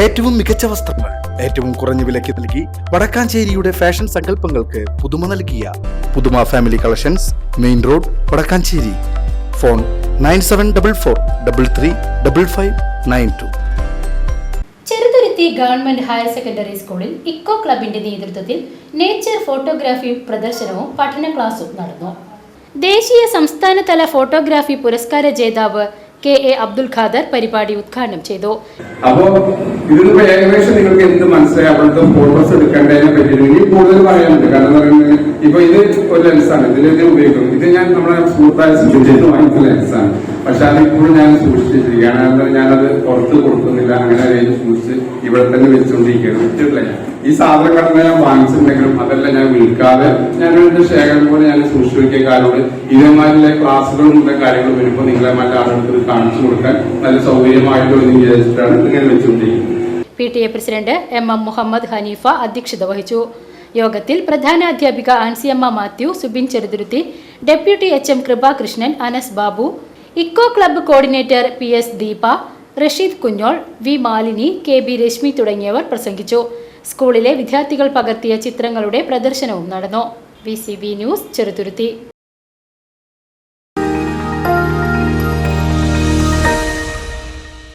ഏറ്റവും മികച്ച വസ്ത്രങ്ങൾ ഏറ്റവും കുറഞ്ഞ വിലയ്ക്ക് നൽകി വടക്കാഞ്ചേരിയുടെ ഫാഷൻ സങ്കല്പങ്ങൾക്ക് പുതുമ നൽകിയ പുതുമ family collections main road Vadakkanchery. Phone nine seven double four double three double five nine two. Cheruthuruthy government higher secondary സ്കൂളിൽ ഇക്കോ ക്ലബിന്റെ നേതൃത്വത്തിൽ നേച്ചർ ഫോട്ടോഗ്രാഫി പ്രദർശനവും പഠന ക്ലാസും നടന്നു. ദേശീയ സംസ്ഥാനതല ഫോട്ടോഗ്രാഫി പുരസ്കാര ജേതാവ് കെ എ അബ്ദുൽ ഖാദർ പരിപാടി ഉദ്ഘാടനം ചെയ്തു. ഇതിപ്പോ ഏകദേശം നിങ്ങൾക്ക് എന്ത് മനസ്സിലായി? അവിടുത്തെ ഫോട്ടോസ് എടുക്കേണ്ടതിനെ പറ്റി ഇനി കൂടുതൽ പറയാനുണ്ട്. കാരണം പറയുന്നത് ഇപ്പൊ ഇത് ഒരു ലെൻസാണ് ഇതിൽ ഇത് ഉപയോഗിക്കും ഇത് ഞാൻ നമ്മുടെ സുഹൃത്തായ സുജിത്ത് വാങ്ങിച്ച ലെൻസാണ് പക്ഷെ അത് ഇപ്പോഴും ഞാൻ സൂക്ഷിച്ചിരിക്കുകയാണ്. അത് ഞാനത് പുറത്ത് കൊടുക്കുന്നില്ല. അങ്ങനെ അതിന് സൂക്ഷിച്ച് ഇവിടെ തന്നെ വെച്ചുകൊണ്ടിരിക്കുകയാണ് വിറ്റിട്ടില്ല ഞാൻ ഈ സാധനങ്ങളൊക്കെ ഞാൻ വാങ്ങിച്ചിട്ടുണ്ടെങ്കിലും അതെല്ലാം ഞാൻ വിൽക്കാതെ ഞാൻ എന്റെ ശേഖരം പോലെ ഞാൻ സൂക്ഷിച്ചു വെക്കിയ കാലോട് ഇതേമാരിലെ ക്ലാസ്സുകളും ഇതിന്റെ കാര്യങ്ങളും വരുമ്പോൾ നിങ്ങളെ മറ്റേ ആളുകൾക്ക് കാണിച്ചു കൊടുക്കാൻ നല്ല സൗകര്യമായിട്ട് വിചാരിച്ചിട്ടാണ് ഇങ്ങനെ വെച്ചുകൊണ്ടിരിക്കുന്നത് P T A president M M Muhammad Hanifa അധ്യക്ഷത വഹിച്ചു. യോഗത്തിൽ പ്രധാന അധ്യാപിക Ansiyamma Mathew Subin Cheruthuruthy deputy H M Krupakrishnan Anas Babu eco club coordinator P S Deepa Rasheed Kunjol V Malini K B Reshmi തുടങ്ങിയവർ പ്രസംഗിച്ചു. സ്കൂളിലെ വിദ്യാർത്ഥികൾ പകർത്തിയ ചിത്രങ്ങളുടെ പ്രദർശനവും നടന്നു. V news Cheruthuruthy.